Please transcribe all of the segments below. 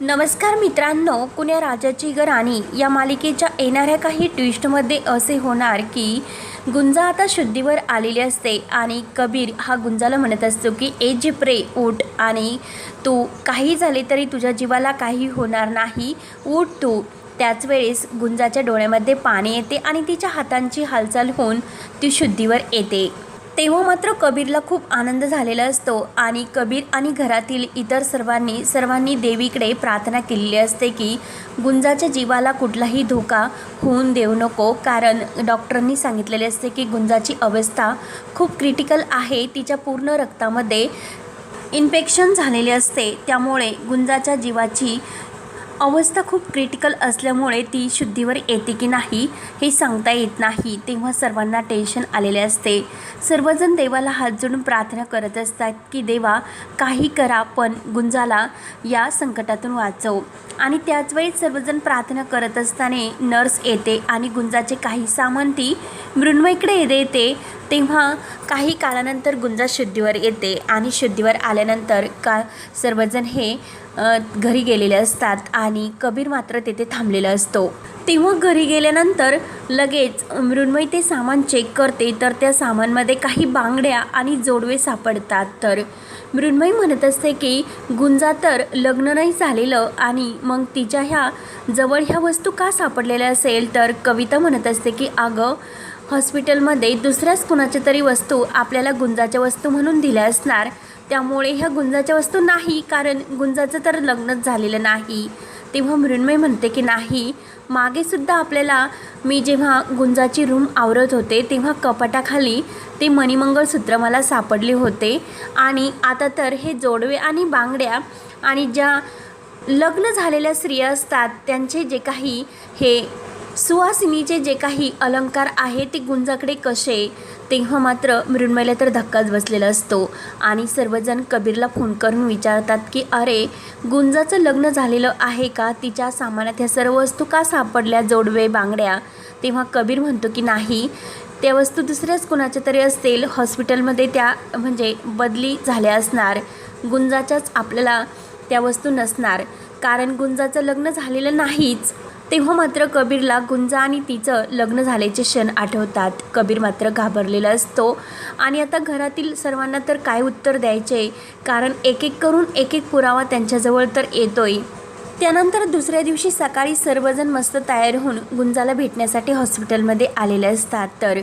नमस्कार मित्रांनो कुण्या राजाची ग राणी या मालिकेच्या येणाऱ्या काही ट्विस्टमध्ये असे होणार की गुंजा आता शुद्धीवर आलेली असते आणि कबीर हा गुंजाला म्हणत असतो की ए जिप्रे उठ आणि तू काही झाले तरी तुझ्या जीवाला काही होणार नाही. उठ तू. त्याच वेळेस गुंजाच्या डोळ्यामध्ये पाणी येते आणि तिच्या हातांची हालचाल होऊन ती शुद्धीवर येते. तेव्हा मात्र कबीरला खूप आनंद झालेला असतो आणि कबीर आणि घरातील इतर सर्वांनी सर्वांनी देवीकडे प्रार्थना केलेली असते की गुंजाच्या जीवाला कुठलाही धोका होऊन देऊ नको. कारण डॉक्टरांनी सांगितलेले असते की गुंजाची अवस्था खूप क्रिटिकल आहे. तिच्या पूर्ण रक्तामध्ये इन्फेक्शन झालेले असते. त्यामुळे गुंजाच्या जीवाची अवस्था खूप क्रिटिकल असल्यामुळे ती शुद्धीवर येते की नाही हे सांगता येत नाही. तेव्हा सर्वांना टेन्शन आलेले असते. सर्वजण देवाला हात जोडून प्रार्थना करत असतात की देवा काही करा पण गुंजाला या संकटातून वाचव. आणि त्याच वेळी सर्वजण प्रार्थना करत असताना नर्स येते आणि गुंजाचे काही सामान ती मृण्मयीकडे देते तेव्हा काही काळानंतर गुंजा शुद्धीवर येते आणि शुद्धीवर आल्यानंतर का सर्वजण हे घरी गेलेले असतात आणि कबीर मात्र तेथे थांबलेला असतो. तेव्हा घरी गेल्यानंतर लगेच मृण्मयी ते सामान चेक करते तर त्या सामानमध्ये काही बांगड्या आणि जोडवे सापडतात. तर मृण्मयी म्हणत असते की गुंजा तर लग्न नाही झालेलं आणि मग तिच्या ह्या जवळ ह्या वस्तू का सापडलेल्या असेल? तर कविता म्हणत असते की अगं हॉस्पिटलमध्ये दुसऱ्याच कुणाच्या तरी वस्तू आपल्याला गुंजाच्या वस्तू म्हणून दिल्या असणार. त्यामुळे ह्या गुंजाच्या वस्तू नाही कारण गुंजाचं तर लग्नच झालेलं नाही. तेव्हा मृण्मय म्हणते की नाही मागेसुद्धा आपल्याला मी जेव्हा गुंजाची रूम आवरत होते तेव्हा कपाटाखाली ते मणिमंगळसूत्र मला सापडले होते. आणि आता तर हे जोडवे आणि बांगड्या आणि ज्या लग्न झालेल्या स्त्रिया असतात त्यांचे जे काही हे सुवासिनीचे जे काही अलंकार आहे ते गुंजाकडे कसे? तेव्हा मात्र मृण्मयला तर धक्काच बसलेला असतो. आणि सर्वजण कबीरला फोन करून विचारतात की अरे गुंजाचं लग्न झालेलं आहे का? तिच्या सामानात ह्या सर्व वस्तू का सापडल्या जोडवे बांगड्या? तेव्हा कबीर म्हणतो की नाही त्या वस्तू दुसऱ्याच कुणाच्या तरी असतील. हॉस्पिटलमध्ये त्या म्हणजे बदली झाल्या असणार. गुंजाच्याच आपल्याला त्या वस्तू नसणार. कारण गुंजाचं लग्न झालेलं नाहीच. तेव्हा मात्र कबीरला गुंजा आणि तिचं लग्न झाल्याचे क्षण आठवतात. कबीर मात्र घाबरलेला असतो. आणि आता घरातील सर्वांना तर काय उत्तर द्यायचे? कारण एक एक करून एक एक पुरावा त्यांच्याजवळ तर येतोय. त्यानंतर दुसऱ्या दिवशी सकाळी सर्वजण मस्त तयार होऊन गुंजाला भेटण्यासाठी हॉस्पिटलमध्ये आलेले असतात. तर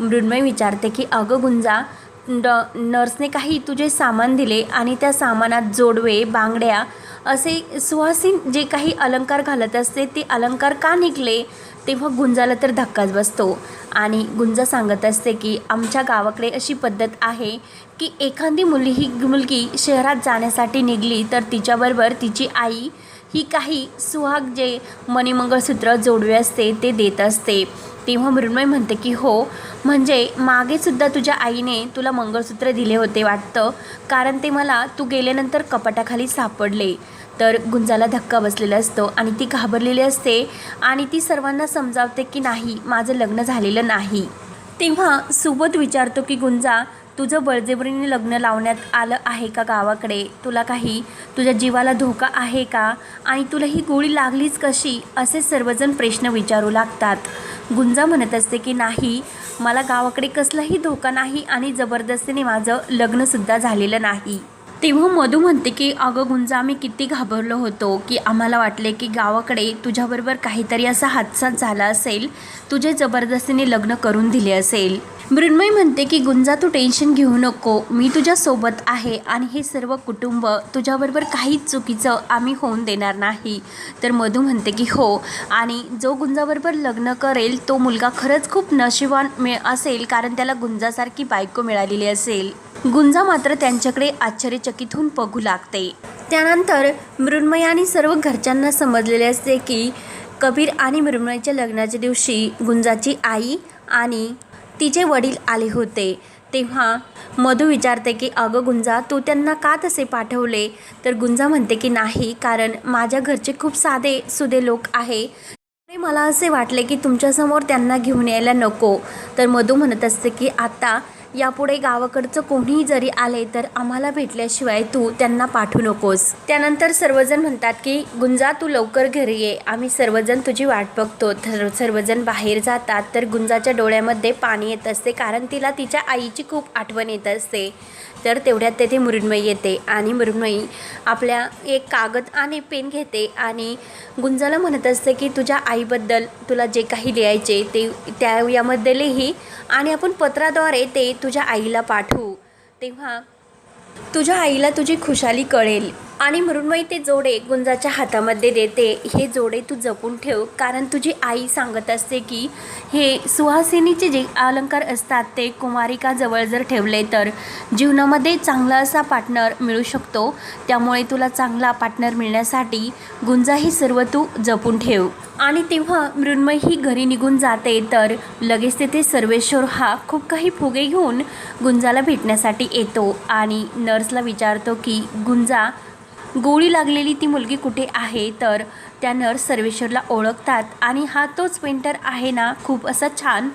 मृण्मय विचारते की अगं गुंजा ड नर्सने काही तुझे सामान दिले आणि त्या सामानात जोडवे बांगड्या असे सुहासीन जे काही अलंकार घालत असते ते अलंकार का निघले? तेव्हा गुंजाला तर धक्काच बसतो. आणि गुंजा सांगत असते की आमच्या गावाकडे अशी पद्धत आहे की एखादी मुली ही मुलगी शहरात जाण्यासाठी निघली तर तिच्याबरोबर तिची आई ही काही सुहाग जे मणिमंगळसूत्र जोडवे असते ते देत असते. तेव्हा मृण्मय म्हणते की हो म्हणजे मागेसुद्धा तुझ्या आईने तुला मंगळसूत्र दिले होते वाटतं. कारण ते मला तू गेल्यानंतर कपाटाखाली सापडले. तर गुंजाला धक्का बसलेला असतो आणि ती घाबरलेली असते आणि ती सर्वांना समजावते की नाही माझं लग्न झालेलं नाही. तेव्हा सुबोध विचारतो की गुंजा तुझं बळजबरीने लग्न लावण्यात आलं आहे का गावाकडे? तुला काही तुझ्या जीवाला धोका आहे का? आणि तुला ही गोळी लागलीच कशी? असे सर्वजण प्रश्न विचारू लागतात. गुंजा म्हणत असते की नाही मला गावाकडे कसलाही धोका नाही आणि जबरदस्तीने माझं लग्नसुद्धा झालेलं नाही. तेव्हा मधू म्हणते की अगं गुंजा आम्ही किती घाबरलो होतो की आम्हाला वाटले की गावाकडे तुझ्याबरोबर काहीतरी असा हादसा झाला असेल. तुझे जबरदस्तीने लग्न करून दिले असेल. मृण्मय म्हणते की गुंजा तू टेन्शन घेऊ नको. मी तुझ्यासोबत आहे आणि हे सर्व कुटुंब तुझ्याबरोबर काहीच चुकीचं आम्ही होऊन देणार नाही. तर मधू म्हणते की हो. आणि जो गुंजाबरोबर लग्न करेल तो मुलगा खरंच खूप नशिबान मिळ असेल कारण त्याला गुंजासारखी बायको मिळालेली असेल. गुंजा मात्र त्यांच्याकडे आश्चर्यचकित होऊन बघू लागते. त्यानंतर मृण्मयाने सर्व घरच्यांना समजलेले असते की कबीर आणि मृण्मयच्या लग्नाच्या दिवशी गुंजाची आई आणि तिचे वडील आले होते. तेव्हा मधू विचारते की अगं गुंजा तू त्यांना का तसे पाठवले? तर गुंजा म्हणते की नाही कारण माझ्या घरचे खूप साधे सुधे लोक आहे. मला असे वाटले की तुमच्यासमोर त्यांना घेऊन यायला नको. तर मधू म्हणत असते की आता यापुढे गावाकडचं कोणीही जरी आले तर आम्हाला भेटल्याशिवाय तू त्यांना पाठवू नकोस. त्यानंतर सर्वजण म्हणतात की गुंजा तू लवकर घरी ये. आम्ही सर्वजण तुझी वाट बघतो. तर सर्वजण बाहेर जातात. तर गुंजाच्या डोळ्यामध्ये पाणी येत असते कारण तिला तिच्या आईची खूप आठवण येत असते. तर तेवढ्यात तेथे मृण्मयी येते आणि मृण्मयी आपल्या एक कागद आणि पेन घेते आणि गुंजाला म्हणत असते की तुझ्या आईबद्दल तुला जे काही लिहायचे ते त्या यामध्ये लिही आणि आपण पत्राद्वारे ते तुझ्या आईला पाठवू. तेव्हा तुझ्या आईला तुझी खुशाली कळेल. आणि मृण्मयी ते जोडे गुंजाच्या हातामध्ये देते. हे जोडे तू जपून ठेव. कारण तुझी आई सांगत असते की हे सुहासिनीचे जे अलंकार असतात ते कुमारिकाजवळ जर ठेवले तर जीवनामध्ये चांगला असा पार्टनर मिळू शकतो. त्यामुळे तुला चांगला पार्टनर मिळण्यासाठी गुंजा हे सर्व तू जपून ठेव. आणि तेव्हा मृण्मयी ही घरी निघून जाते तर लगेच तिथे सर्वेश्वर हा खूप काही फुगे घेऊन गुंजाला भेटण्यासाठी येतो. आणि नर्सला विचारतो की गुंजा गोळी लागलेली ती मुलगी कुठे आहे तर त्या नर्स सर्वेश्वरला ओळखतात. आणि हा तोच पेंटर आहे ना खूप असा छान.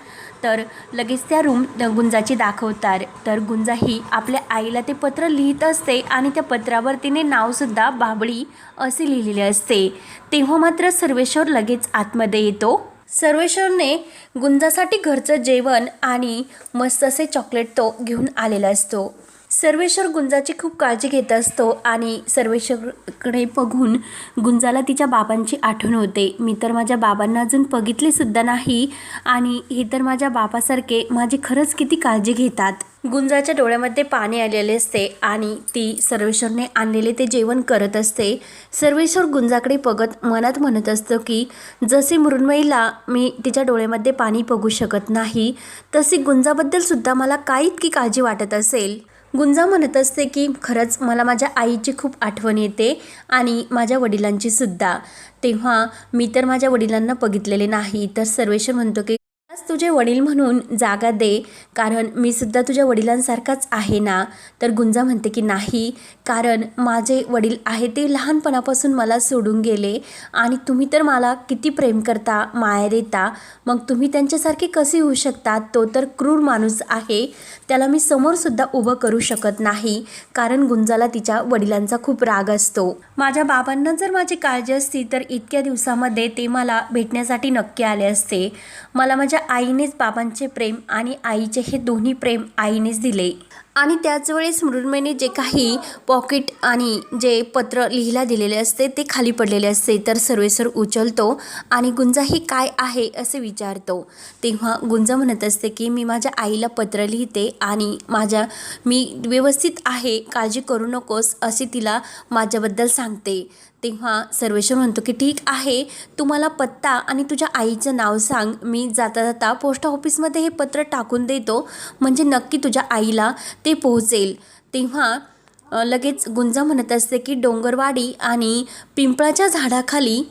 तर लगेच त्या रूम गुंजाची दाखवतात. तर गुंजा ही आपल्या आईला ते पत्र लिहित असते आणि त्या पत्रावर तिने नावसुद्धा बाबळी असे लिहिलेले असते. तेव्हा मात्र सर्वेश्वर लगेच आतमध्ये येतो. सर्वेश्वरने गुंजासाठी घरचं जेवण आणि मस्त असे चॉकलेट तो घेऊन आलेला असतो. सर्वेश्वर गुंजाची खूप काळजी घेत असतो आणि सर्वेश्वरकडे बघून गुंजाला तिच्या बाबांची आठवण होते. मी तर माझ्या बाबांना अजून बघितलीसुद्धा नाही आणि हे तर माझ्या बाबासारखे माझी खरंच किती काळजी घेतात. गुंजाच्या डोळ्यामध्ये पाणी आलेले असते आणि ती सर्वेश्वरने आणलेले ते जेवण करत असते. सर्वेश्वर गुंजाकडे बघत मनात म्हणत असतं की जसे मृण्मयीला मी तिच्या डोळ्यामध्ये पाणी बघू शकत नाही तशी गुंजाबद्दल सुद्धा मला काय इतकी काळजी वाटत असेल. गुंजा म्हणत असते की खरंच मला माझ्या आईची खूप आठवण येते आणि माझ्या वडिलांची सुद्धा. तेव्हा मी तर माझ्या वडिलांना बघितलेले नाही. तर सर्वेश्वर म्हणतो की आज तुझे वडील म्हणून जागा दे कारण मी सुद्धा तुझ्या वडिलांसारखाच आहे ना? तर गुंजा म्हणते की नाही कारण माझे वडील आहे ते लहानपणापासून मला सोडून गेले आणि तुम्ही तर मला किती प्रेम करता माया देता. मग तुम्ही त्यांच्यासारखे कसे होऊ शकतात तो तर क्रूर माणूस आहे. त्याला मी समोरसुद्धा उभं करू शकत नाही कारण गुंजाला तिच्या वडिलांचा खूप राग असतो. माझ्या बाबांना जर माझी काळजी असती तर इतक्या दिवसामध्ये ते मला भेटण्यासाठी नक्की आले असते. मला माझ्या आईनेच बाबांचे प्रेम आणि आईचे हे दोन्ही प्रेम आईनेच दिले. आणि त्याचवेळेस मृण्मयीने जे काही पॉकेट आणि जे पत्र लिहिला दिलेले असते ते खाली पडलेले असते. तर सर्वेश्वर उचलतो आणि गुंजा हे काय आहे असे विचारतो. तेव्हा गुंजा म्हणत असते की मी माझ्या आईला पत्र लिहिते आणि माझ्या मी व्यवस्थित आहे काळजी करू नकोस असे तिला माझ्याबद्दल सांगते. तेव्हा सर्वेश्वर म्हणतो की ठीक आहे तू मला पत्ता आणि तुझ्या आईचं नाव सांग. मी जाता जाता पोस्ट ऑफिसमध्ये हे पत्र टाकून देतो. म्हणजे नक्की तुझ्या आईला ते पोहोचेल. तेव्हा लगेच गुंजा म्हणत असते की डोंगरवाडी आणि पिंपळाच्या झाडाखाली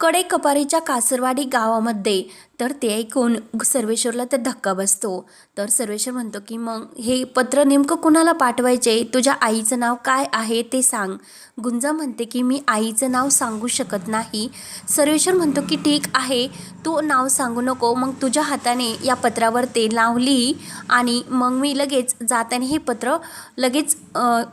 कडेकपारीच्या कासरवाडी गावामध्ये तर ते ऐकून सर्वेश्वरला तर धक्का बसतो. तर सर्वेश्वर म्हणतो की मग हे पत्र नेमकं कुणाला पाठवायचे? तुझ्या आईचं नाव काय आहे ते सांग. गुंजा म्हणते की मी आईचं नाव सांगू शकत नाही. सर्वेश्वर म्हणतो की ठीक आहे तू नाव सांगू नको. मग तुझ्या हाताने या पत्रावर ते नाव लिही आणि मग मी लगेच जाताना हे पत्र लगेच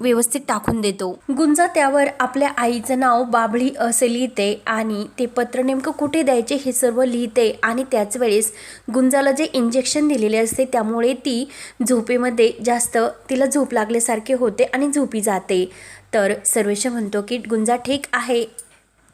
व्यवस्थित टाकून देतो. गुंजा त्यावर आपल्या आईचं नाव बाबळी असे लिहिते आणि ते पत्र नेमकं कुठे द्यायचे हे सर्व लिहिते आणि त्याच वेळेस गुंजाला जे इंजेक्शन दिलेले असते त्यामुळे ती झोपेमध्ये जास्त तिला झोप लागल्यासारखे होते आणि झोपी जाते. तर सर्वेश्वर म्हणतो की गुंजा ठीक आहे.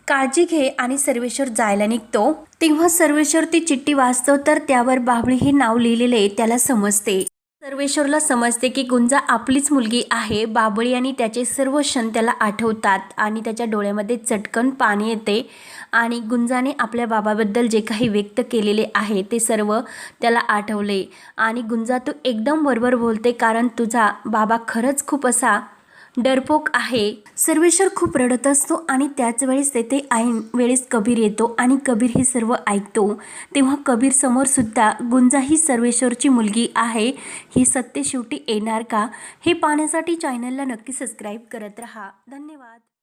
काळजी घे आणि सर्वेश्वर जायला निघतो. तेव्हा सर्वेश्वर ती चिठ्ठी वाचतो तर त्यावर बाबळी हे नाव लिहिलेले त्याला समजते. सर्वेश्वरला समजते की गुंजा आपलीच मुलगी आहे. बाबळी आणि त्याचे सर्व क्षण त्याला आठवतात आणि त्याच्या डोळ्यामध्ये चटकन पाणी येते आणि गुंजाने आपल्या बाबाबद्दल जे काही व्यक्त केलेले आहे ते सर्व त्याला आठवले. आणि गुंजा तू एकदम बरोबर बोलते कारण तुझा बाबा खरंच खूप असा डरपोक आहे. सर्वेश्वर खूप रडत असतो आणि त्याच वेळेस तेथे ऐन वेळेस कबीर येतो आणि कबीर हे सर्व ऐकतो. तेव्हा कबीर समोर सुद्धा गुंजा ही सर्वेश्वरची मुलगी आहे. ही सत्य शेवटी येणार का? हे पाहण्यासाठी चॅनलला नक्की सबस्क्राईब करत राहा. धन्यवाद.